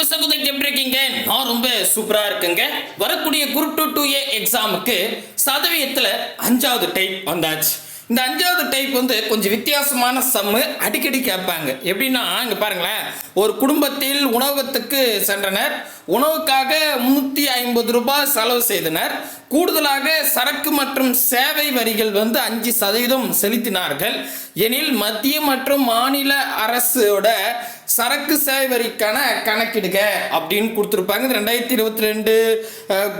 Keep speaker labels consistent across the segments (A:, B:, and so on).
A: அன்பு சகோதரி எப்படி இருக்கீங்க? நான் ரொம்ப சூப்பரா இருக்குங்க. வரக்கூடிய குரூப் டூ டூ ஏ எக்ஸாமுக்கு சதவீதத்தில் அஞ்சாவது டைப் வந்தாச்சு. இந்த அஞ்சாவது டைப் வந்து கொஞ்சம் வித்தியாசமான சம்மு அடிக்கடி கேட்பாங்க. எப்படின்னா இங்க பாருங்களேன். ஒரு குடும்பத்தில் உணவகத்துக்கு சென்றனர். உணவுக்காக முன்னூற்றி ஐம்பது ரூபாய் செலவு செய்தனர். கூடுதலாக சரக்கு மற்றும் சேவை வரிகள் வந்து அஞ்சு சதவீதம் செலுத்தினார்கள். எனில் மத்திய மற்றும் மாநில அரசோட சரக்கு சேவை வரிக்கான கணக்கிடுக அப்படின்னு கொடுத்துருப்பாங்க. ரெண்டாயிரத்தி இருபத்தி ரெண்டு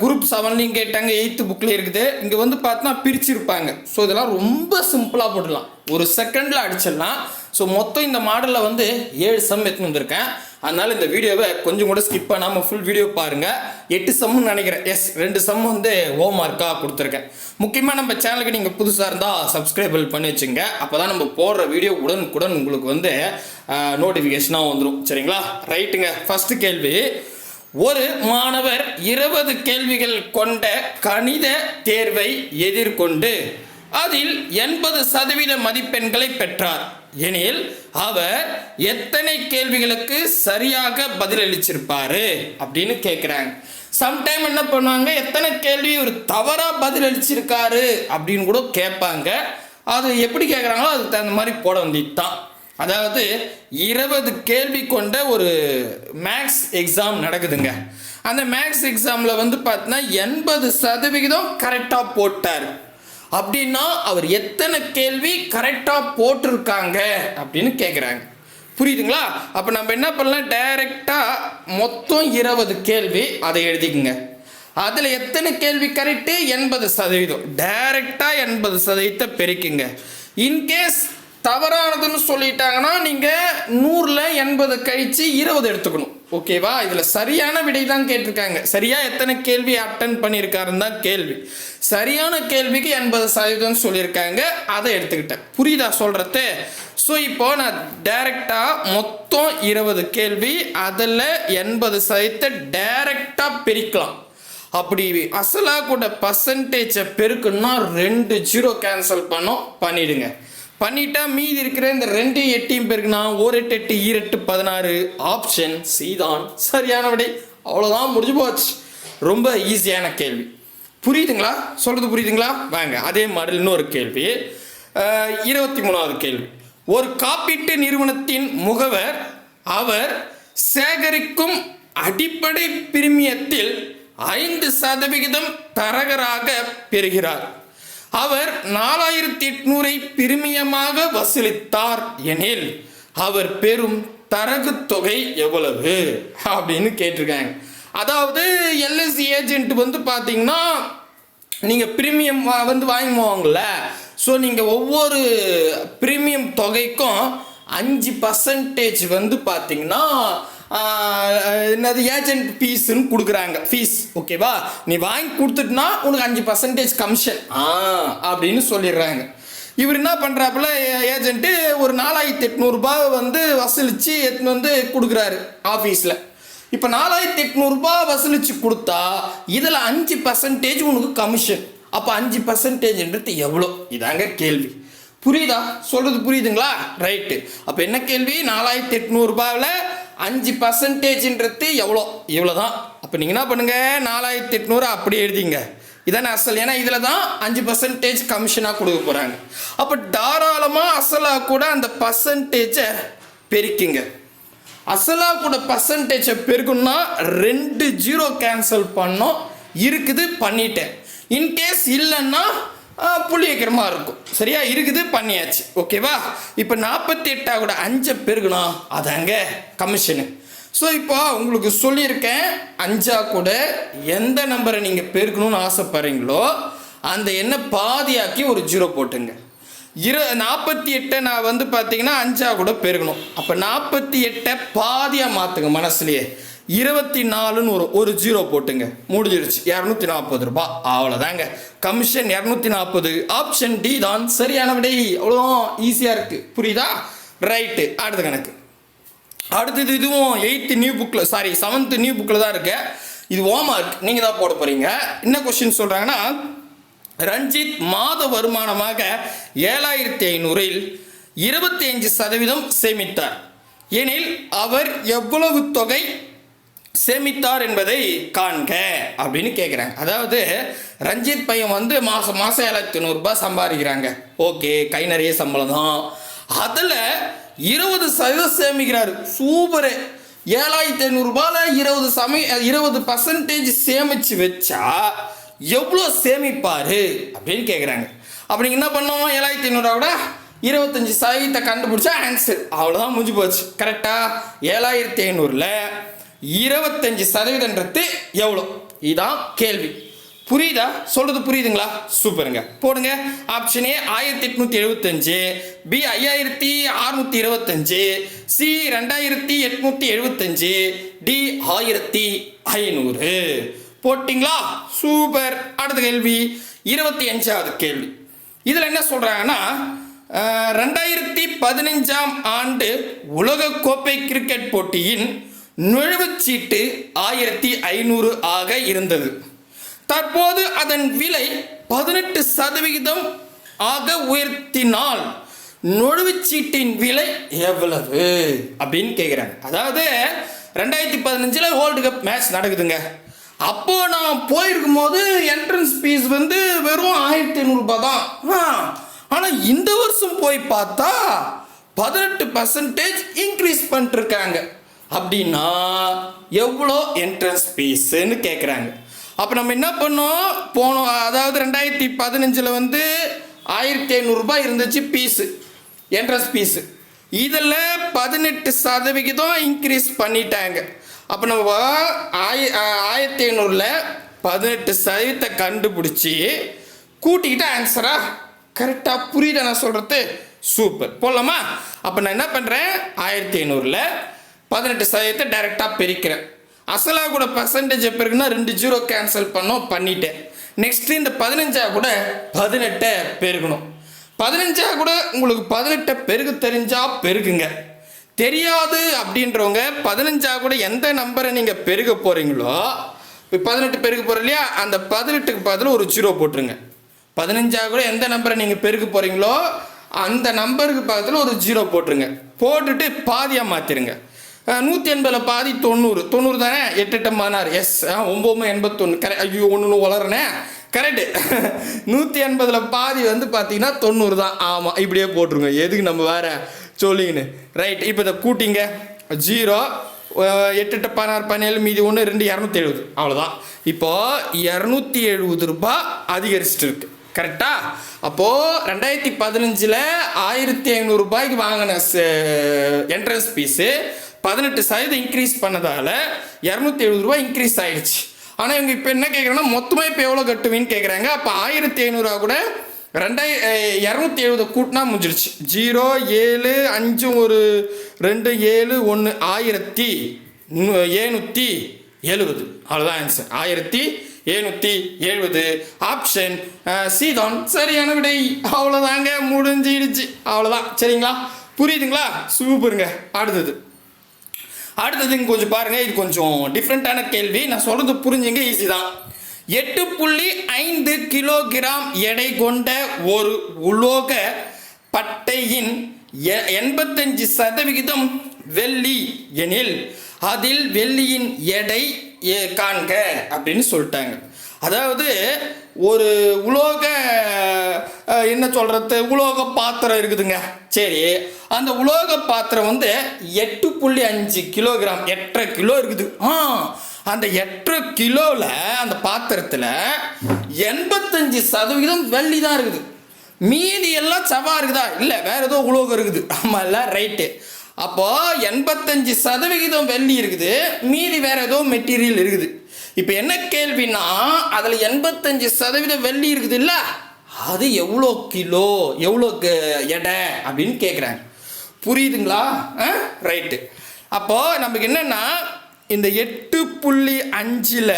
A: குரூப் செவன்லையும் கேட்டாங்க. எயித்து புக்கில் இருக்குது. இங்கே வந்து பார்த்தோன்னா பிரிச்சிருப்பாங்க. ஸோ இதெல்லாம் ரொம்ப சிம்பிளாக போடலாம் ஒரு செகண்டில் அடிச்சிடலாம். ஸோ மொத்தம் இந்த மாடலில் வந்து ஏழு சம் எடுத்துன்னு வந்திருக்கேன். அதனால இந்த வீடியோவை கொஞ்சம் கூட ஸ்கிப் பண்ணாமல் ஃபுல் வீடியோ பாருங்கள் எட்டு சம்முன்னு நினைக்கிறேன். எஸ் ரெண்டு சம் வந்து ஹோம் மார்க்காக கொடுத்துருக்கேன். முக்கியமாக நம்ம சேனலுக்கு நீங்கள் புதுசாக இருந்தால் சப்ஸ்கிரைபிள் பண்ணி வச்சுங்க. அப்போ தான் நம்ம போடுற வீடியோ உடனுக்குடன் உங்களுக்கு வந்து நோட்டிஃபிகேஷனாக வந்துடும் சரிங்களா? ரைட்டுங்க ஃபஸ்ட்டு கேள்வி. ஒரு மாணவர் இருபது கேள்விகள் கொண்ட கணித தேர்வை எதிர்கொண்டு அதில் எண்பது சதவீத மதிப்பெண்களை பெற்றார். எனில் அவர் எத்தனை கேள்விகளுக்கு சரியாக பதிலளிச்சிருப்பாரு அப்படின்னு கேட்குறாங்க சம்டைம் என்ன பண்ணுவாங்க? எத்தனை கேள்வி ஒரு தவறாக பதிலளிச்சிருக்காரு அப்படின்னு கூட கேட்பாங்க. அது எப்படி கேட்குறாங்களோ அதுக்கு தகுந்த மாதிரி போட வேண்டியது தான் அதாவது இருபது கேள்வி கொண்ட ஒரு மேக்ஸ் எக்ஸாம் நடக்குதுங்க. அந்த மேக்ஸ் எக்ஸாமில் வந்து பார்த்தீங்கன்னா எண்பது சதவிகிதம் கரெக்டாக போட்டார். அப்படின்னா அவர் எத்தனை கேள்வி கரெக்டாக போட்டிருக்காங்க அப்படின்னு கேட்குறாங்க புரியுதுங்களா? அப்போ நம்ம என்ன பண்ணலாம்? டைரெக்டாக மொத்தம் இருபது கேள்வி அதை எழுதிக்குங்க. அதில் எத்தனை கேள்வி கரெக்டு எண்பது சதவீதம். டைரெக்டாக எண்பது சதவீதத்தை பெருக்குங்க. இன்கேஸ் தவறானதுன்னு சொல்லிட்டாங்கன்னா நீங்கள் நூறில் எண்பது கழித்து இருபது எடுத்துக்கணும். ஓகேவா இதில் சரியான விடை தான் கேட்டிருக்காங்க. சரியாக எத்தனை கேள்வி அட்டன் பண்ணியிருக்காருன்னு தான் கேள்வி. சரியான கேள்விக்கு எண்பது சதவீதம் சொல்லியிருக்காங்க. அதை எடுத்துக்கிட்டேன். புரியுதா சொல்கிறது ஸோ இப்போ நான் டைரெக்டாக மொத்தம் இருபது கேள்வி அதில் எண்பது சதவீதத்தை டைரெக்டாக பிரிக்கலாம். அப்படி அசலாக கூட பர்சன்டேஜை பெருக்குன்னா ரெண்டு ஜீரோ கேன்சல் பண்ணோம் பண்ணிவிடுங்க பண்ணிட்டா மீதி இருக்கிற இந்த ரெண்டு எட்டையும் பெருக்குனா ஒரு எட்டு எட்டு ஈரெட்டு பதினாறு ஆப்ஷன் சி தான் சரியான விடை அவ்வளோதான் முடிஞ்சு போச்சு. ரொம்ப ஈஸியான கேள்வி. புரியுதுங்களா? சொல்கிறது புரியுதுங்களா? வாங்க அதே மாதிரி இன்னொரு கேள்வி. இருபத்தி மூணாவது கேள்வி. ஒரு காப்பீட்டு நிறுவனத்தின் முகவர் அவர் சேகரிக்கும் அடிப்படை பிரிமியத்தில் ஐந்து சதவிகிதம் தரகராக பெறுகிறார். அவர் நாலாயிரத்தி எட்நூறை பிரிமியமாக வசூலித்தார் எனில் அவர் பெறும் தரகு தொகை எவ்வளவு? அப்படின்னு கேட்டிருக்காங்க. அதாவது எல்எஸ்சி ஏஜென்ட் வந்து பார்த்தீங்கன்னா நீங்கள் ப்ரீமியம் வந்து வாங்குவாங்கல்ல ஸோ நீங்கள் ஒவ்வொரு ப்ரீமியம் தொகைக்கும் அஞ்சு பர்சன்டேஜ் வந்து பார்த்தீங்கன்னா என்னது ஏஜென்ட் ஃபீஸ்ன்னு கொடுக்குறாங்க. ஃபீஸ் ஓகேவா நீ வாங்கி கொடுத்துட்டுனா உனக்கு அஞ்சு பர்சன்டேஜ் கமிஷன் ஆ அப்படின்னு சொல்லிடுறாங்க. இவர் என்ன பண்ணுறாப்புல ஏஜென்ட்டு ஒரு நாலாயிரத்தி எட்நூறுபா வந்து வசூலித்து எடுத்துன்னு வந்து கொடுக்குறாரு ஆஃபீஸில் இப்போ நாலாயிரத்தி எட்நூறுபா வசூலித்து கொடுத்தா இதில் அஞ்சு பர்சன்டேஜ் உனக்கு கமிஷன் அப்போ அஞ்சு பர்சன்டேஜ்ன்றது எவ்வளோ? இதாங்க கேள்வி. புரியுதா? சொல்கிறது புரியுதுங்களா? ரைட்டு அப்போ என்ன கேள்வி? நாலாயிரத்தி எட்நூறுபாவில் அஞ்சு பர்சன்டேஜ்ன்றது எவ்வளோ? இவ்வளோ தான் அப்போ நீங்கள் என்ன பண்ணுங்கள் நாலாயிரத்தி எட்நூறு அப்படி எழுதிங்க. இதானே அசல். ஏன்னா இதில் தான் அஞ்சு பர்சன்டேஜ் கமிஷனாக கொடுக்க போகிறாங்க அப்போ தாராளமாக அசலாக கூட அந்த பர்சன்டேஜை பெருக்கிங்க. அசலாக கூட பர்சன்டேஜை பெருக்கணும்னா ரெண்டு ஜீரோ கேன்சல் பண்ணோம். இருக்குது பண்ணிட்டேன். இன்கேஸ் இல்லைன்னா புள்ளி இருக்கும். சரியா? இருக்குது பண்ணியாச்சு. ஓகேவா? இப்போ நாற்பத்தி எட்டா கூட அஞ்சை பெருக்கணும் அதாங்க கமிஷனு ஸோ இப்போ உங்களுக்கு சொல்லியிருக்கேன் அஞ்சா கூட எந்த நம்பரை நீங்கள் பெருக்கணும்னு ஆசைப்படுறீங்களோ அந்த எண்ணை பாதியாக்கி ஒரு ஜீரோ போட்டுங்க. இரு நாற்பத்தி எட்டை நான் வந்து பார்த்தீங்கன்னா அஞ்சா கூட பெருகணும். அப்போ நாற்பத்தி எட்டை பாதியாக மாற்றுங்க மனசுலையே. இருபத்தி நாலுன்னு ஒரு ஒரு ஜீரோ போட்டுங்க. முடிஞ்சிருச்சு. இரநூத்தி நாற்பது ரூபாய் அவ்வளோதாங்க கமிஷன் இரநூத்தி நாற்பது. ஆப்ஷன் டி தான். சரியான விடை. அவ்வளோதான் ஈஸியாக இருக்குது புரியுதா? ரைட்டு அடுத்த கணக்கு. அடுத்தது இதுவும் எயித்து நியூ புக்கில் சாரி செவன்த்து நியூ புக்கில் தான் இருக்கு. இது ஹோம்ஒர்க் நீங்கள் தான் போட போகிறீங்க என்ன கொஸ்டின் சொல்கிறாங்கன்னா ரஞ்சித் மாத வருமானமாக ஏழாயிரத்தி ஐநூறில் இருபத்தி அஞ்சு சதவீதம் சேமித்தார். எனில் அவர் எவ்வளவு தொகை சேமித்தார் என்பதை காண்க அப்படின்னு கேட்குறாங்க அதாவது ரஞ்சித் பையன் வந்து மாதம் மாதம் ஏழாயிரத்தி நூறுரூபா சம்பாதிக்கிறாங்க. ஓகே கை நிறைய சம்பளம் தான். அதில் இருபது சதவீதம் சேமிக்கிறாரு. சூப்பரு ஏழாயிரத்தி ஐநூறுரூபாவில் இருபது சமய இருபது பர்சன்டேஜ் சேமித்து வச்சா எவ்வளோ சேமிப்பார் அப்படின்னு கேட்குறாங்க அப்போ நீங்கள் என்ன பண்ணுவோம்? ஏழாயிரத்தி ஐநூறுரூவா கூட இருபத்தஞ்சி சதவீதத்தை கண்டுபிடிச்சா ஆன்சர் அவ்வளோதான் முடிஞ்சு போச்சு. கரெக்டாக ஏழாயிரத்தி ஐநூறில் இருபத்தஞ்சி சதவீதன்றது எவ்வளோ? இதான் கேள்வி. புரியுதா? சொல்கிறது புரியுதுங்களா? சூப்பருங்க. போடுங்க. ஆப்ஷன் ஏ ஆயிரத்தி எட்நூத்தி எழுபத்தஞ்சு பி ஐயாயிரத்தி அறுநூத்தி இருபத்தஞ்சு. சி ரெண்டாயிரத்தி எட்நூத்தி எழுபத்தஞ்சு டி ஆயிரத்தி ஐநூறு. போட்டிங்களா? சூப்பர். அடுத்த கேள்வி. இருபத்தி அஞ்சாவது கேள்வி. இதில் என்ன சொல்கிறாங்கன்னா ரெண்டாயிரத்தி பதினஞ்சாம் ஆண்டு உலக கோப்பை கிரிக்கெட் போட்டியின் நுழைவுச்சீட்டு ஆயிரத்தி ஐநூறு ஆக இருந்தது. தற்போது அதன் விலை பதினெட்டு சதவிகிதம் ஆக உயர்த்தினால் நுழைவுச்சீட்டின் விலை எவ்வளவு? அப்படின்னு கேட்குறாங்க அதாவது ரெண்டாயிரத்தி பதினஞ்சில் வேர்ல்டு கப் மேட்ச் நடக்குதுங்க. அப்போ நான் போயிருக்கும் போது என்ட்ரன்ஸ் ஃபீஸ் வந்து வெறும் ஆயிரத்தி ஐநூறுரூபா தான். ஆனால் இந்த வருஷம் போய் பார்த்தா பதினெட்டு பர்சன்டேஜ் இன்க்ரீஸ் பண்ணிட்டுருக்காங்க அப்படின்னா எவ்வளோ என்ட்ரன்ஸ் ஃபீஸுன்னு கேட்குறாங்க அப்போ நம்ம என்ன பண்ணோம்? போனோம். அதாவது ரெண்டாயிரத்தி பதினஞ்சில் வந்து ஆயிரத்தி ஐநூறுரூபா இருந்துச்சு பீஸு என்ட்ரன்ஸ் ஃபீஸு இதில் பதினெட்டு சதவிகிதம் இன்க்ரீஸ் பண்ணிட்டாங்க. அப்போ நம்ம ஆய ஆயிரத்தி ஐநூறில் பதினெட்டு சதவீதத்தை கண்டுபிடிச்சி கூட்டிக்கிட்டு ஆன்சரா கரெக்டாக புரியுதா நான் சொல்கிறது சூப்பர் போடலாமா? அப்போ நான் என்ன பண்ணுறேன் ஆயிரத்தி ஐநூறில் பதினெட்டு சதவீதத்தை டைரெக்டாக பிரிக்கிறேன். அசலாக கூட பர்சன்டேஜ் எப்போ இருக்குன்னா ரெண்டு ஜீரோ கேன்சல் பண்ணோம் பண்ணிட்டேன். நெக்ஸ்ட்டு இந்த பதினஞ்சா கூட பதினெட்டை பெருகணும். பதினஞ்சா கூட உங்களுக்கு பதினெட்டை பெருகு தெரிஞ்சால் பெருகுங்க. தெரியாது அப்படின்றவங்க பதினஞ்சா கூட எந்த நம்பரை நீங்கள் பெருக போகிறீங்களோ இப்போ பதினெட்டு பெருக போகிற இல்லையா? அந்த பதினெட்டுக்கு பதில் ஒரு ஜீரோ போட்டுருங்க. பதினஞ்சா கூட எந்த நம்பரை நீங்கள் பெருக போகிறீங்களோ அந்த நம்பருக்கு பக்கத்தில் ஒரு ஜீரோ போட்டுருங்க. போட்டுட்டு பாதியாக மாற்றிருங்க நூற்றி எண்பதில் பாதி தொண்ணூறு. தொண்ணூறு தானே? எட்டு எட்டு பதினாறு. எஸ் ஒம்பது எண்பத்தொன்று கரெக்ட் ஐயோ ஒன்று வளரணே கரெக்டு நூற்றி எண்பதில் பாதி வந்து பார்த்தீங்கன்னா தொண்ணூறு தான். ஆமாம் இப்படியே போட்டுருங்க. எதுக்கு நம்ம வேறு சொல்லிங்கன்னு ரைட் இப்போ இதை கூட்டிங்க. ஜீரோ எட்டு எட்டு பதினாறு பதினேழு மீதி ஒன்று ரெண்டு இரநூத்தி எழுபது அவ்வளோதான் இப்போது இரநூத்தி எழுபது ரூபாய் அதிகரிச்சுட்டு இருக்கு. கரெக்டா அப்போது ரெண்டாயிரத்தி பதினஞ்சில் ஆயிரத்தி ஐநூறுரூபாய்க்கு வாங்கின என்ட்ரன்ஸ் ஃபீஸு பதினெட்டு சதவீதம் இன்க்ரீஸ் பண்ணதால் இரநூத்தி எழுபது ரூபா இன்க்ரீஸ் ஆகிடுச்சு ஆனால் இவங்க இப்போ என்ன கேட்குறாங்கன்னா மொத்தமாக இப்போ எவ்வளோ கட்டுவீன்னு கேட்குறாங்க அப்போ ஆயிரத்தி ஐநூறுரூவா கூட ரெண்டாய் இரநூத்தி எழுபது கூட்டினா முடிஞ்சிருச்சு. ஜீரோ ஏழு அஞ்சு ஒரு ரெண்டு ஏழு ஒன்று ஆயிரத்தி நூ- ஏழ்நூற்றி எழுபது அவ்வளோதான் ஆன்சர் ஆயிரத்தி எழுநூற்றி எழுபது ஆப்ஷன் சீதான். சரியான விடை. அவ்வளோதாங்க முடிஞ்சிடுச்சு. அவ்வளோதான் சரிங்களா? புரியுதுங்களா? சூப்பருங்க அடுத்தது. அடுத்தது கொஞ்சம் பாருங்க இது கொஞ்சம் டிஃப்ரெண்ட்டான கேள்வி. நான் சொல்றது புரிஞ்சுங்க ஈஸி தான். எட்டு புள்ளி ஐந்து கிலோகிராம் எடை கொண்ட ஒரு உலோக பட்டையின் எ- எண்பத்தஞ்சு சதவிகிதம் வெள்ளி எனில் அதில் வெள்ளியின் எடை காண்க அப்படின்னு சொல்லிட்டாங்க. அதாவது ஒரு உலோக என்ன சொல்கிறது உலோக பாத்திரம் இருக்குதுங்க. சரி அந்த உலோக பாத்திரம் வந்து எட்டு புள்ளி அஞ்சு கிலோகிராம் எட்டரை கிலோ இருக்குது. ஆ அந்த எட்டரை கிலோவில் அந்த பாத்திரத்தில் எண்பத்தஞ்சு சதவிகிதம் வெள்ளி தான் இருக்குது. மீதி எல்லாம் செவ்வா இருக்குதா? இல்லை வேறு ஏதோ உலோகம் இருக்குது. ஆமாம் இல்லை ரைட்டு. அப்போது எண்பத்தஞ்சு சதவிகிதம் வெள்ளி இருக்குது. மீதி வேறு ஏதோ மெட்டீரியல் இருக்குது. இப்போ என்ன கேள்வின்னா அதில் எண்பத்தஞ்சு சதவீதம் வெள்ளி இருக்குது இல்லை அது எவ்வளோ கிலோ எவ்வளோ எடை அப்படின்னு கேட்குறாங்க புரியுதுங்களா? ரைட்டு. அப்போது நமக்கு என்னென்னா இந்த எட்டு புள்ளி அஞ்சில்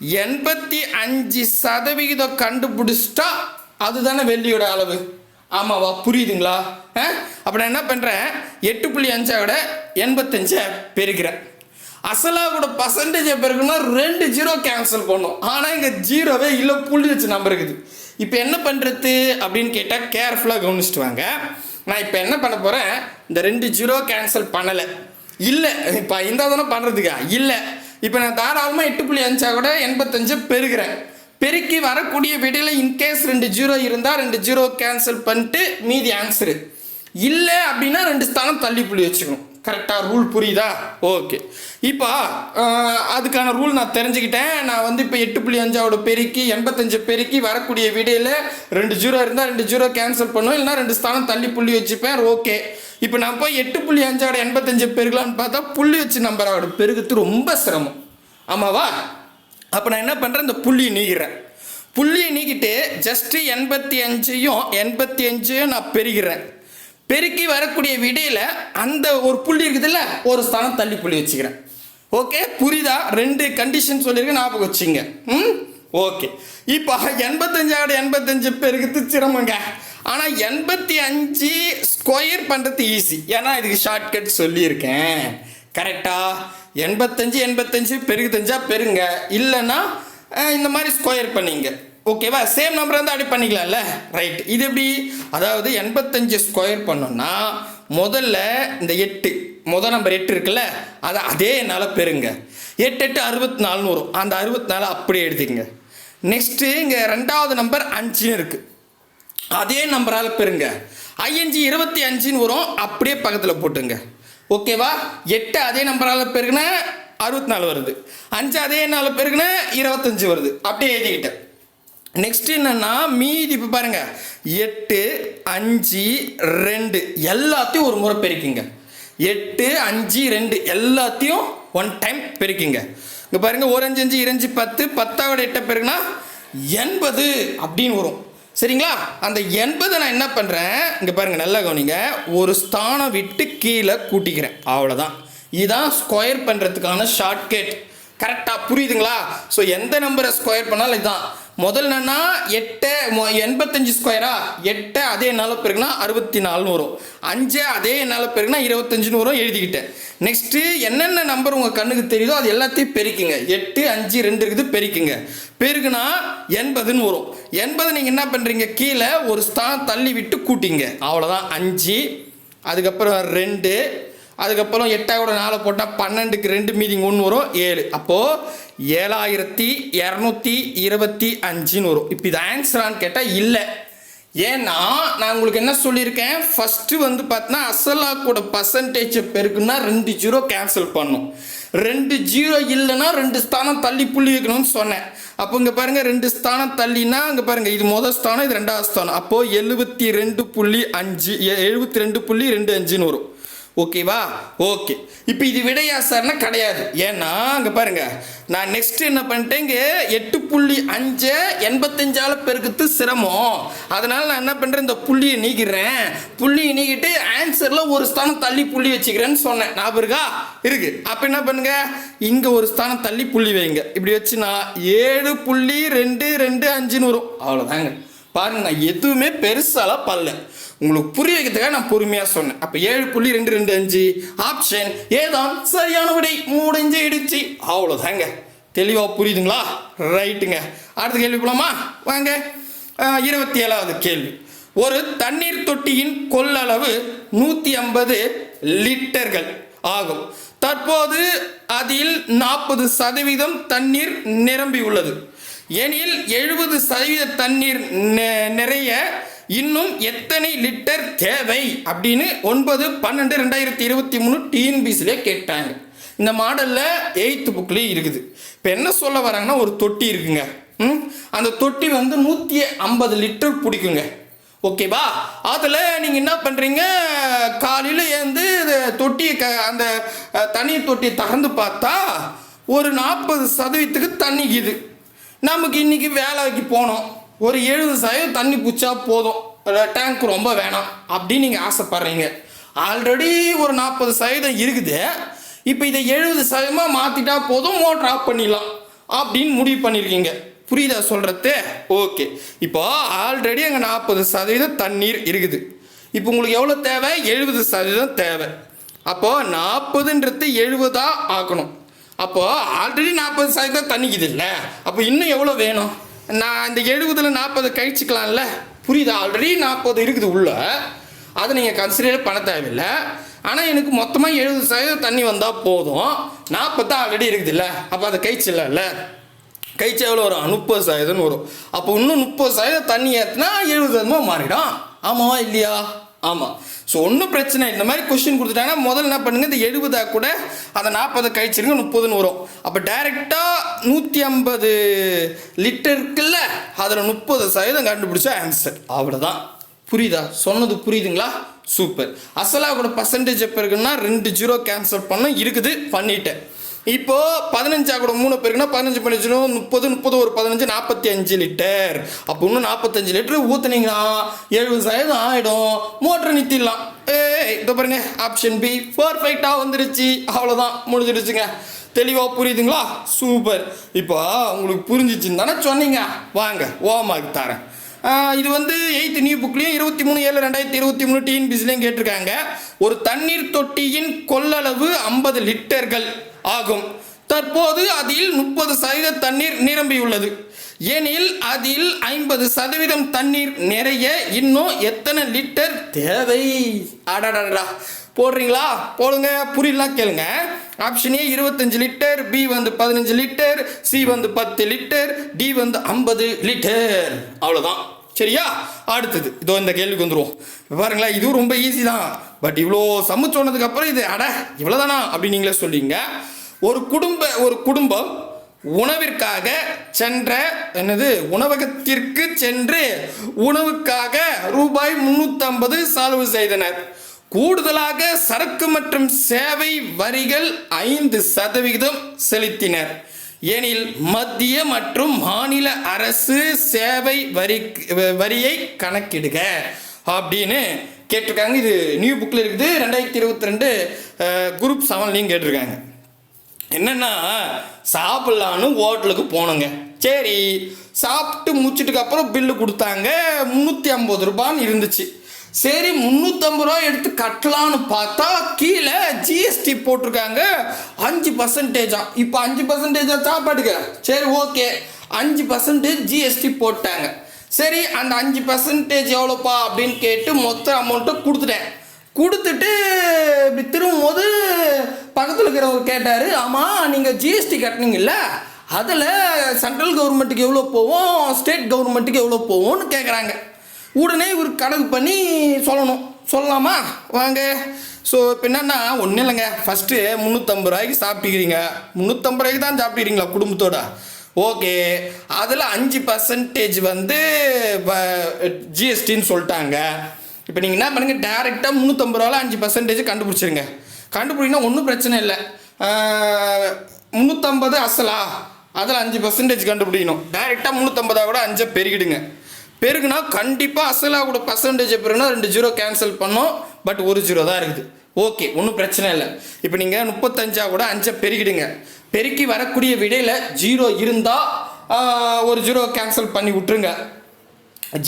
A: எண்பத்தி அஞ்சு சதவிகிதம் கண்டுபிடிச்சிட்டா அதுதானே வெள்ளியோட அளவு. ஆமாவா? புரியுதுங்களா? ஆ? அப்போ நான் என்ன பண்ணுறேன் எட்டு புள்ளி அஞ்சை விட எண்பத்தஞ்சை பெருக்கிறேன். அசலாக கூட பர்சன்டேஜை பெருக்கணும்னா ரெண்டு ஜீரோ கேன்சல் பண்ணும். ஆனால் இங்கே ஜீரோவே இல்லை புள்ளி வச்சு நம்பர் இருக்குது. இப்போ என்ன பண்ணுறது அப்படின்னு கேட்டால் கேர்ஃபுல்லாக கவனிச்சுட்டு வாங்க. நான் இப்போ என்ன பண்ண போகிறேன் இந்த ரெண்டு ஜீரோ கேன்சல் பண்ணலை. இல்லை இப்போ இந்த தானே பண்ணுறதுக்கா இல்லை. இப்போ நான் தாராளமாக எட்டு புள்ளி அஞ்சா கூட எண்பத்தஞ்சு பெருகிறேன். பெருக்கி வரக்கூடிய விடையில் இன்கேஸ் ரெண்டு ஜீரோ இருந்தால் ரெண்டு ஜீரோ கேன்சல் பண்ணிட்டு மீதி ஆன்சரு இல்லை அப்படின்னா ரெண்டு ஸ்தானம் தள்ளி புள்ளி வச்சுக்கணும். கரெக்டாக ரூல் புரியுதா? ஓகே. இப்போ அதுக்கான ரூல் நான் தெரிஞ்சுக்கிட்டேன். நான் வந்து இப்போ எட்டு புள்ளி அஞ்சாவோட பெருக்கி எண்பத்தஞ்சு பெருக்கி வரக்கூடிய விடையில் ரெண்டு ஜீரோ இருந்தால் ரெண்டு ஜீரோ கேன்சல் பண்ணுவேன். இல்லைனா ரெண்டு ஸ்தானம் தள்ளி புள்ளி வச்சுப்பேன். ஓகே. இப்போ நான் போய் எட்டு புள்ளி அஞ்சாவோட எண்பத்தஞ்சு பெருகலான்னு பார்த்தா புள்ளி வச்சு நம்பரோட பெருகிறது ரொம்ப சிரமம். ஆமாவா? அப்போ நான் என்ன பண்ணுறேன் இந்த புள்ளியை நீக்கிறேன் புள்ளியை நீக்கிட்டு ஜஸ்ட்டு எண்பத்தி அஞ்சையும் எண்பத்தி அஞ்சையும் நான் பெருகிறேன். பெருக்கி வரக்கூடிய விடையில் அந்த ஒரு புள்ளி இருக்குதுல்ல ஒரு ஸ்தானம் தள்ளி புள்ளி வச்சுக்கிறேன். ஓகே புரியுதா? ரெண்டு கண்டிஷன் சொல்லியிருக்கேன் ஞாபகம் வச்சுங்க ம்? ஓகே இப்போ எண்பத்தஞ்சோட எண்பத்தஞ்சு பேருக்கு சிரமங்க. ஆனால் எண்பத்தி அஞ்சு ஸ்கொயர் பண்ணுறது ஈஸி ஏன்னா இதுக்கு ஷார்ட்கட் சொல்லியிருக்கேன். கரெக்டா எண்பத்தஞ்சு எண்பத்தஞ்சு பெருகுதஞ்சா பெருங்க. இல்லைன்னா இந்த மாதிரி ஸ்கொயர் பண்ணிங்க. ஓகேவா சேம் நம்பர் வந்து ஆட் பண்ணிக்கலாம்ல? ரைட் இது எப்படி? அதாவது எண்பத்தஞ்சு ஸ்கொயர் பண்ணோம்னா முதல்ல இந்த எட்டு முதல் நம்பர் எட்டு இருக்குல்ல அதை அதே என்னால் பெருங்க எட்டு எட்டு அறுபத்தி நாலுன்னு வரும். அந்த அறுபத்தி நாலு அப்படியே எடுத்துக்கங்க. நெக்ஸ்ட்டு இங்கே ரெண்டாவது நம்பர் அஞ்சுன்னு இருக்குது அதே நம்பரால் பெறுங்க. ஐஎன்ஜி இருபத்தி அஞ்சுன்னு வரும். அப்படியே பக்கத்தில் போட்டுங்க. ஓகேவா எட்டு அதே நம்பரால் பெருகுனா அறுபத்தி நாலு வருது. அஞ்சு அதே நாலு பெருகுனா இருபத்தஞ்சு வருது. அப்படியே எழுதிக்கிட்டேன். நெக்ஸ்ட் என்னன்னா மீதி இப்போ பாருங்க. எட்டு அஞ்சு ரெண்டு. எல்லாத்தையும் ஒரு முறை பெருக்கிங்க. எட்டு அஞ்சு ரெண்டு. எல்லாத்தையும் ஒன் டைம் பெருக்கிங்க. இங்கே பாருங்க ஒரு அஞ்சு அஞ்சு இரஞ்சு பத்து. பத்தாவோட எட்டை பெருக்குனா எண்பது அப்படின்னு வரும். சரிங்களா? அந்த எண்பதை நான் என்ன பண்ணுறேன் இங்கே பாருங்க நல்லா கவனிங்க. ஒரு ஸ்தானம் விட்டு கீழே கூட்டிக்கிறேன். அவ்வளோதான் இதுதான் ஸ்கொயர் பண்ணுறதுக்கான ஷார்ட்கட் கரெக்டாக புரியுதுங்களா? ஸோ எந்த நம்பரை ஸ்கொயர் பண்ணாலும் இதுதான் முதல்ல என்னன்னா எட்டு மொ- எண்பத்தஞ்சு ஸ்கொயரா எட்டு அதே நாளில் பெருக்குனா அறுபத்தி நாலுன்னு வரும். அஞ்சு அதே நாளில் பெருக்குனா இருபத்தஞ்சுன்னு வரும் எழுதிக்கிட்டேன். நெக்ஸ்ட்டு என்னென்ன நம்பர் உங்கள் கண்ணுக்கு தெரியுதோ அது எல்லாத்தையும் பெருக்குங்க. எட்டு அஞ்சு ரெண்டு இருக்குது பெருக்குங்க. பெருக்குனா எண்பதுன்னு வரும். எண்பது நீங்கள் என்ன பண்ணுறீங்க கீழே ஒரு ஸ்தானம் தள்ளி விட்டு கூட்டிங்க. அவ்வளோதான் அஞ்சு அதுக்கப்புறம் ரெண்டு அதுக்கப்புறம் எட்டாவோட நாளை போட்டால் பன்னெண்டுக்கு ரெண்டு மீதிங் ஒன்று வரும் ஏழு. அப்போது ஏழாயிரத்தி இரநூத்தி இருபத்தி அஞ்சுன்னு வரும். இப்போ இது ஆன்சரான்னு கேட்டால் இல்லை. ஏன்னா நான் உங்களுக்கு என்ன சொல்லியிருக்கேன்? ஃபஸ்ட்டு வந்து பார்த்தீங்கன்னா அசலாக்கோட பர்சன்டேஜை பெருக்குன்னா ரெண்டு ஜீரோ கேன்சல் பண்ணும். ரெண்டு ஜீரோ இல்லைன்னா ரெண்டு ஸ்தானம் தள்ளி புள்ளி வைக்கணும்னு சொன்னேன். அப்போ இங்கே பாருங்கள் ரெண்டு ஸ்தானம் தள்ளினா அங்கே பாருங்கள் இது மொதல் ஸ்தானம் இது ரெண்டாவது ஸ்தானம். அப்போது எழுபத்தி ரெண்டு புள்ளி அஞ்சு எழுபத்தி ரெண்டு புள்ளி ரெண்டு அஞ்சுன்னு வரும். ஓகேவா ஓகே இப்போ இது விடையா சார்னா கிடையாது. ஏன்னா அங்கே பாருங்கள் நான் நெக்ஸ்ட் என்ன பண்ணிட்டேன் இங்கே? எட்டு புள்ளி அஞ்சு எண்பத்தஞ்சால பெருக்குறது சிரமம். அதனால நான் என்ன பண்ணுறேன் இந்த புள்ளியை நீக்கிறேன் புள்ளியை நீக்கிட்டு ஆன்சரில் ஒரு ஸ்தானம் தள்ளி புள்ளி வச்சுக்கிறேன்னு சொன்னேன். ஞாபகம் இருக்கா? இருக்கு. அப்போ என்ன பண்ணுங்க? இங்கே ஒரு ஸ்தானம் தள்ளி புள்ளி வைங்க. இப்படி வச்சு ஏழு புள்ளி ரெண்டு ரெண்டு அஞ்சுன்னு வரும். அவ்வளோதாங்க பாருங்க நான் எதுவுமே பெருசாலாம் பல்ல உங்களுக்கு புரிய வைக்கிறதுக்காக நான் பொறுமையாக சொன்னேன். அப்போ ஏழு புள்ளி ரெண்டு ரெண்டு அஞ்சு ஆப்ஷன் ஏதான் சரியான விடை முடிஞ்சு இடிச்சு. அவ்வளோதாங்க தெளிவாக புரியுதுங்களா? ரைட்டுங்க. அடுத்த கேள்வி போலாமா? வாங்க. இருபத்தி ஏழாவது கேள்வி. ஒரு தண்ணீர் தொட்டியின் கொள்ளளவு நூற்றி ஐம்பது லிட்டர்கள் ஆகும். தற்போது அதில் நாற்பது சதவீதம் தண்ணீர் நிரம்பி உள்ளது எனில் எழுபது சதவீத தண்ணீர் நெ- நிறைய இன்னும் எத்தனை லிட்டர் தேவை அப்படின்னு ஒன்பது பன்னெண்டு ரெண்டாயிரத்தி இருபத்தி மூணு டிஎன்பிசிலே கேட்டாங்க. இந்த மாடலில் எயித்து புக்லேயும் இருக்குது. இப்போ என்ன சொல்ல வராங்கன்னா ஒரு தொட்டி இருக்குங்க. ம்? அந்த தொட்டி வந்து நூற்றி ஐம்பது லிட்டர் பிடிக்குங்க. ஓகேவா அதில் நீங்கள் என்ன பண்ணுறீங்க காலையில் ஏந்து தொட்டியை க அந்த தண்ணி தொட்டியை திறந்து பார்த்தா ஒரு நாற்பது சதவீதத்துக்கு தண்ணிக்குது நமக்கு இன்றைக்கி வேலைக்கு போனோம். ஒரு எழுபது சதவீதம் தண்ணி பிடிச்சா போதும். டேங்க் ரொம்ப வேணாம். அப்படின்னு நீங்கள் ஆசைப்படுறீங்க. ஆல்ரெடி ஒரு நாற்பது சதவீதம் இருக்குது. இப்போ இதை எழுபது சதவீதமாக மாற்றிட்டா போதும் மோட்டர் ஆஃப் பண்ணிடலாம் அப்படின்னு முடிவு பண்ணியிருக்கீங்க புரியுதா சொல்கிறது ஓகே இப்போ ஆல்ரெடி அங்கே நாற்பது சதவீதம் தண்ணீர் இருக்குது. இப்போ உங்களுக்கு எவ்வளோ தேவை? எழுபது சதவீதம் தேவை. அப்போது நாற்பதுன்றது எழுபதா ஆக்கணும் அப்போது ஆல்ரெடி நாற்பது சதவீதம் தண்ணிக்குது இல்லை? அப்போ இன்னும் எவ்வளோ வேணும்? நான் இந்த எழுபதில் நாற்பது கழிச்சிக்கலாம்ல? புரியுதா? ஆல்ரெடி நாற்பது இருக்குது உள்ள. அதை நீங்கள் கன்சிடர் பண்ண தேவையில்லை. ஆனால் எனக்கு மொத்தமாக எழுபது சதவீதம் தண்ணி வந்தால் போதும். நாற்பது ஆல்ரெடி இருக்குதுல்ல? அப்போ அதை கழிச்சிடலாம்ல? இல்லைல்ல கழிச்சு எவ்வளோ வரும்? முப்பது சதவீதம்னு வரும். அப்போ இன்னும் முப்பது சதவீதம் தண்ணி ஏற்றினா எழுபது சதவீதமாக மாறிடும். ஆமாவா இல்லையா? ஆமாம் ஸோ ஒன்றும் பிரச்சனை இந்த மாதிரி கொஸ்டின் கொடுத்துட்டாங்கன்னா முதல்ல என்ன பண்ணுங்க இந்த எழுபதா கூட அந்த நாற்பதை கழிச்சிருங்க முப்பதுன்னு வரும். அப்போ டைரெக்டாக நூற்றி ஐம்பது லிட்டர் இருக்குல்ல அதில் முப்பது சதவீதம் கண்டுபிடிச்சா ஆன்சர் அவ்வளோதான் புரியுதா? சொன்னது புரியுதுங்களா? சூப்பர் அசலாக கூட பர்சன்டேஜ் எப்போ இருக்குன்னா ரெண்டு ஜீரோ கேன்சல் பண்ண இருக்குது. பண்ணிட்டேன். இப்போ பதினஞ்சா கூட மூணு பேருக்குன்னா பதினஞ்சு பதினஞ்சு முப்பது முப்பது ஒரு பதினஞ்சு நாற்பத்தி அஞ்சு லிட்டர். அப்போ இன்னும் நாற்பத்தஞ்சு லிட்டர் ஊற்றுனீங்கன்னா எழுபது சதவீதம் ஆகிடும் மோட்டர் நிறுத்திடலாம். ஏய் இதோ பாருங்க ஆப்ஷன் பி பர்ஃபெக்டாக வந்துருச்சு. அவ்வளோதான் முடிஞ்சிடுச்சுங்க. தெளிவாக புரியுதுங்களா? சூப்பர் இப்போ உங்களுக்கு புரிஞ்சிச்சுன்னு தானே சொன்னீங்க. வாங்க ஓமாக்கு தரேன். இது வந்து எயித்து நியூ புக்லேயும் இருபத்தி மூணு ஏழு ரெண்டாயிரத்தி இருபத்தி மூணு டிஎன்பிசிலையும் கேட்டிருக்காங்க. ஒரு தண்ணீர் தொட்டியின் கொள்ளளவு ஐம்பது லிட்டர்கள் ஆகும். தற்போது அதில் முப்பது சதவீத தண்ணீர் நிரம்பியுள்ளது. எனில் அதில் ஐம்பது சதவீதம் தண்ணீர் நிறைய இன்னும் எத்தனை லிட்டர் தேவை? அடடடா போடுறீங்களா? போடுங்க புரியலாம் கேளுங்க. ஆப்ஷன் ஏ இருபத்தஞ்சு லிட்டர் பி வந்து பதினஞ்சு லிட்டர் சி வந்து பத்து லிட்டர் டி வந்து ஐம்பது லிட்டர் அவ்வளோதான் சரியா? அடுத்தது இதோ இந்த கேள்விக்கு வந்துருவோம். பாருங்களேன் பாருங்களா இதுவும் ரொம்ப ஈஸி தான். பட் இவ்வளோ சமைச்சு சொன்னதுக்கப்புறம் இது அட இவ்வளோதானா அப்படின்னு நீங்களே சொல்லிங்க ஒரு குடும்ப ஒரு குடும்பம் உணவிற்காக சென்ற என்னது உணவகத்திற்கு சென்று உணவுக்காக ரூபாய் முன்னூற்றம்பது செலவு செய்தனர். கூடுதலாக சரக்கு மற்றும் சேவை வரிகள் ஐந்து சதவிகிதம் செலுத்தினர். எனில் மத்திய மற்றும் மாநில அரசு சேவை வரி வரியை கணக்கிடுக அப்படின்னு கேட்டிருக்காங்க. இது நியூ புக்கில் இருக்குது. ரெண்டாயிரத்தி இருபத்தி ரெண்டு குரூப் செவன்லையும் கேட்டிருக்காங்க. என்னென்னா சாப்பிட்லான்னு ஹோட்டலுக்கு போனோங்க. சரி சாப்பிட்டு முடிச்சிட்டுக்கு அப்புறம் பில்லு கொடுத்தாங்க. முந்நூற்றி ஐம்பது ரூபான்னு இருந்துச்சு. சரி முந்நூற்றம்பது ரூபா எடுத்து கட்டலான்னு பார்த்தா கீழே ஜிஎஸ்டி போட்டிருக்காங்க. அஞ்சு பர்சன்டேஜா இப்போ அஞ்சு பர்சன்டேஜா சாப்பாட்டுக்கு சரி ஓகே அஞ்சு பர்சன்டேஜ் ஜிஎஸ்டி போட்டாங்க. சரி அந்த அஞ்சு பர்சன்டேஜ் எவ்வளோப்பா அப்படின்னு கேட்டு மொத்த அமௌண்ட்டை கொடுத்துட்டேன். கொடுத்துட்டு இப்படி திரும்பும்போது பக்கத்தில் இருக்கிறவங்க கேட்டார் ஆமாம் நீங்கள் ஜிஎஸ்டி கட்டினீங்கல்ல அதில் சென்ட்ரல் கவர்மெண்ட்டுக்கு எவ்வளோ போவோம் ஸ்டேட் கவர்மெண்ட்டுக்கு எவ்வளோ போவோம்னு கேட்குறாங்க உடனே இவர் கணக்கு பண்ணி சொல்லணும். சொல்லலாமா வாங்க. ஸோ இப்போ என்னன்னா ஒன்றும் இல்லைங்க. ஃபஸ்ட்டு முந்நூற்றம்பது ரூபாய்க்கு சாப்பிட்டுக்கிறீங்க. முந்நூற்றம்பது ரூபாய்க்கு தான் சாப்பிட்டுக்கிறீங்களா குடும்பத்தோட? ஓகே அதில் அஞ்சு பர்சன்டேஜ் வந்து ஜிஎஸ்டின்னு சொல்லிட்டாங்க. இப்போ நீங்கள் என்ன பண்ணுங்கள் டேரெக்டாக முந்நூற்றம்பது ரூபாவில் அஞ்சு பர்சன்டேஜ் கண்டுபிடிச்சிருங்க. கண்டுபிடிங்கன்னா ஒன்றும் பிரச்சனை இல்லை. முந்நூற்றம்பது அசலா. அதில் அஞ்சு பர்சன்டேஜ் கண்டுபிடிக்கணும். டேரெக்டாக முந்நூற்றம்பதாக கூட அஞ்சை பெருகிடுங்க. பெருகுனா கண்டிப்பாக அசலாக கூட பர்சன்டேஜ் பெருகுனா ரெண்டு ஜீரோ கேன்சல் பண்ணோம். பட் ஒரு ஜீரோ தான் இருக்குது. ஓகே ஒன்றும் பிரச்சனை இல்லை. இப்போ நீங்கள் முப்பத்தஞ்சா கூட அஞ்சை பெருகிடுங்க. பெருக்கி வரக்கூடிய விடையில் ஜீரோ இருந்தால் ஒரு ஜீரோ கேன்சல் பண்ணி விட்டுருங்க.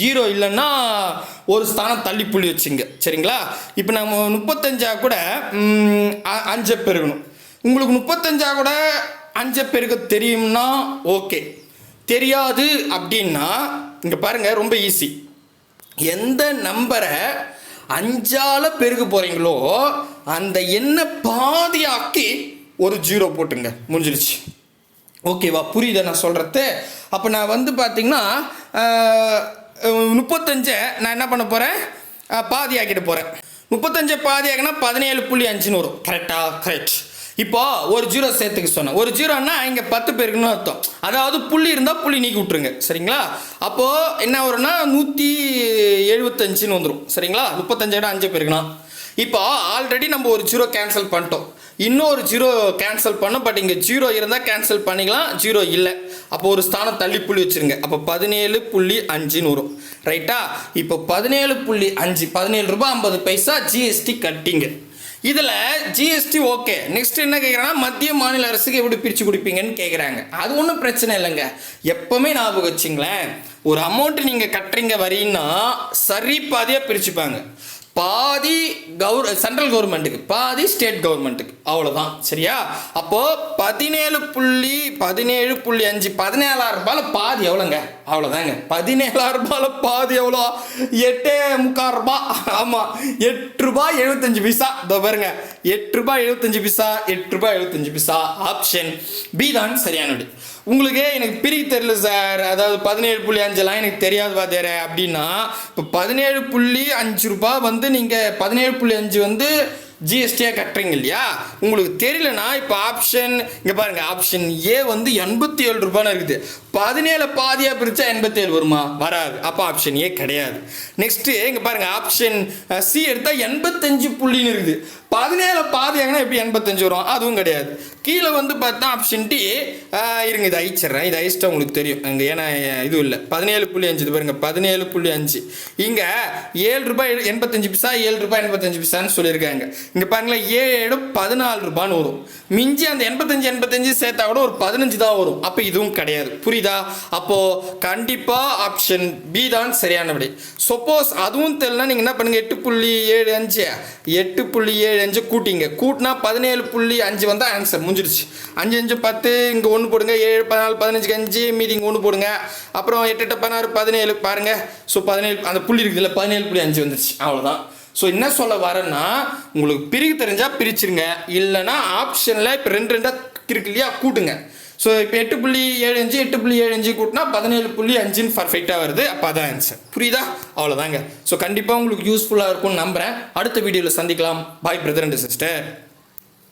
A: ஜீரோ இல்லைன்னா ஒரு ஸ்தானம் தள்ளி புள்ளி வச்சுங்க. சரிங்களா? இப்போ நம்ம முப்பத்தஞ்சா கூட அஞ்சை பெருகணும். உங்களுக்கு முப்பத்தஞ்சா கூட அஞ்சை பெருக தெரியும்னா ஓகே தெரியாது அப்படின்னா இங்கே பாருங்கள் ரொம்ப ஈஸி எந்த நம்பரை அஞ்சால பெருக போகிறீங்களோ அந்த எண்ணை பாதியாக்கி ஒரு ஜீரோ போட்டுங்க. முடிஞ்சிருச்சு. ஓகேவா புரியுதா நான் சொல்கிறது அப்போ நான் வந்து பார்த்தீங்கன்னா முப்பத்தஞ்சை நான் என்ன பண்ண போகிறேன் பாதி ஆக்கிட்டு போகிறேன் முப்பத்தஞ்சை பாதி ஆக்கினா பதினேழு புள்ளி அஞ்சுன்னு வரும். கரெக்டாக கரெக்ட் இப்போ ஒரு ஜீரோ சேர்த்துக்க சொன்னேன். ஒரு ஜீரோன்னா இங்கே பத்து பேருக்குன்னு அர்த்தம். அதாவது புள்ளி இருந்தால் புள்ளி நீக்கி விட்ருங்க சரிங்களா? அப்போது என்ன வரும்னா நூற்றி எழுபத்தஞ்சுன்னு வந்துடும் சரிங்களா? முப்பத்தஞ்சை அஞ்சு பேருக்குன்னா. இப்போ ஆல்ரெடி நம்ம ஒரு ஜீரோ கேன்சல் பண்ணிட்டோம். இன்னொரு ஜீரோ கேன்சல் பண்ணோம் பட் இங்கே ஜீரோ இருந்தால் கேன்சல் பண்ணிக்கலாம். ஜீரோ இல்லை. அப்போ ஒரு ஸ்தானம் தள்ளி புள்ளி வச்சுருங்க. அப்போ பதினேழு புள்ளி அஞ்சுன்னு வரும். ரைட்டா இப்போ பதினேழு புள்ளி அஞ்சு பதினேழு ரூபாய் ஐம்பது பைசா ஜிஎஸ்டி கட்டிங்க. இதில் ஜிஎஸ்டி ஓகே நெக்ஸ்ட் என்ன கேட்குறாங்கன்னா மத்திய மாநில அரசுக்கு எப்படி பிரித்து கொடுப்பீங்கன்னு கேட்குறாங்க அது ஒன்றும் பிரச்சனை இல்லைங்க. எப்போவுமே ஞாபகம் வச்சிங்களேன். ஒரு அமௌண்ட் நீங்கள் கட்டுறீங்க வரீங்கன்னா சரி பாதியாக பிரிச்சுப்பாங்க. பாதி கவர் சென்ட்ரல் கவர்மெண்ட்டுக்கு பாதி ஸ்டேட் கவர்மெண்ட்டுக்கு அவ்வளோதான் சரியா? அப்போது பதினேழு புள்ளி பதினேழு புள்ளி அஞ்சு பதினேழாயிரம் ரூபாயில் பாதி எவ்வளோங்க அவ்வளோதாங்க பதினேழாயிரம் ரூபாயில் பாதி எவ்வளோ? எட்டே முக்கால் ரூபாய் ஆமாம் எட்டு ரூபாய் எழுபத்தஞ்சு பைசா. இதோ பாருங்க. எட்டு ரூபாய் எழுபத்தஞ்சு பைசா எட்டு ரூபாய் எழுபத்தஞ்சு பைசா. ஆப்ஷன் பி தான் சரியான உங்களுக்கே எனக்கு பிரிக்க தெரியல சார். அதாவது பதினேழு புள்ளி அஞ்செல்லாம் எனக்கு தெரியாது வாத்தியாரே அப்படின்னா இப்போ பதினேழு புள்ளி அஞ்சு ரூபாய் வந்து நீங்கள் பதினேழு புள்ளி அஞ்சு வந்து ஜிஎஸ்டியாக கட்டுறீங்க இல்லையா? உங்களுக்கு தெரியலனா இப்போ ஆப்ஷன் இங்கே பாருங்கள் ஆப்ஷன் ஏ வந்து எண்பத்தி ஏழு ரூபான்னு இருக்குது. பதினேழு பாதியாக பிரித்தா எண்பத்தேழு வருமா? வராது. அப்போ ஆப்ஷன் ஏ கிடையாது. நெக்ஸ்ட்டு இங்கே பாருங்கள் ஆப்ஷன் சி எடுத்தால் எண்பத்தஞ்சு புள்ளின்னு இருக்குது. பதினேழு பாதியாங்கன்னா எப்படி எண்பத்தஞ்சு வரும்? அதுவும் கிடையாது. கீழே வந்து பார்த்தா ஆப்ஷன் டி இருங்க இதை அழிச்சிடுறேன். இதை அழிச்சிட்டா உங்களுக்கு தெரியும். இங்கே ஏன்னா இதுவும் இல்லை. பதினேழு புள்ளி அஞ்சு இது பாருங்கள் பதினேழு புள்ளி அஞ்சு. இங்கே ஏழு ரூபாய் எண்பத்தஞ்சு பைசா ஏழு ரூபாய் எண்பத்தஞ்சு பைசான்னு சொல்லியிருக்காங்க. இங்கே பாருங்களேன் ஏழு பதினாலு ரூபான்னு வரும். மிஞ்சி அந்த எண்பத்தஞ்சு எண்பத்தஞ்சு சேர்த்தா கூட ஒரு பதினஞ்சு தான் வரும். அப்போ இதுவும் கிடையாது. புரியுது? அப்போது கண்டிப்பாக ஆப்ஷன் பி தான் சரியான விடை. சப்போஸ் அதுவும் தெரியலனா நீங்கள் என்ன பண்ணுங்க? எட்டு புள்ளி ஏழு அஞ்சு எட்டு புள்ளி ஏழு அஞ்சு கூட்டிங்க. கூட்டினா பதினேழு புள்ளி அஞ்சு வந்தால் ஆன்சர் முடிஞ்சிருச்சு. அஞ்சு அஞ்சு பத்து இங்கே ஒன்று போடுங்க. ஏழு பதினாலு பதினஞ்சுக்கு அஞ்சு மீதி இங்கே ஒன்று போடுங்க. அப்புறம் எட்டு எட்டு பதினாறு பதினேழு பாருங்க. ஸோ பதினேழு அந்த புள்ளி இருக்குதுல்ல பதினேழு புள்ளி அஞ்சு வந்துருச்சு. அவ்வளோதான் ஸோ என்ன சொல்ல வரேன்னா உங்களுக்கு பிரிக்க தெரிஞ்சால் பிரிச்சுருங்க. இல்லைன்னா ஆப்ஷனில் இப்போ ரெண்டு ரெண்டாக இருக்கு இல்லையா? கூட்டுங்க. ஸோ இப்போ எட்டு புள்ளி ஏழு அஞ்சு எட்டு புள்ளி ஏழு அஞ்சு கூட்டினா பதினேழு புள்ளி அஞ்சுன்னு பர்ஃபெக்டாக வருது. அப்போ அதான் ஆன்சர் புரியுதா? அவ்வளோதாங்க ஸோ கண்டிப்பாக உங்களுக்கு யூஸ்ஃபுல்லாக இருக்கும்னு நம்புகிறேன் அடுத்த வீடியோவில் சந்திக்கலாம். பாய் பிரதர் அண்ட் சிஸ்டர்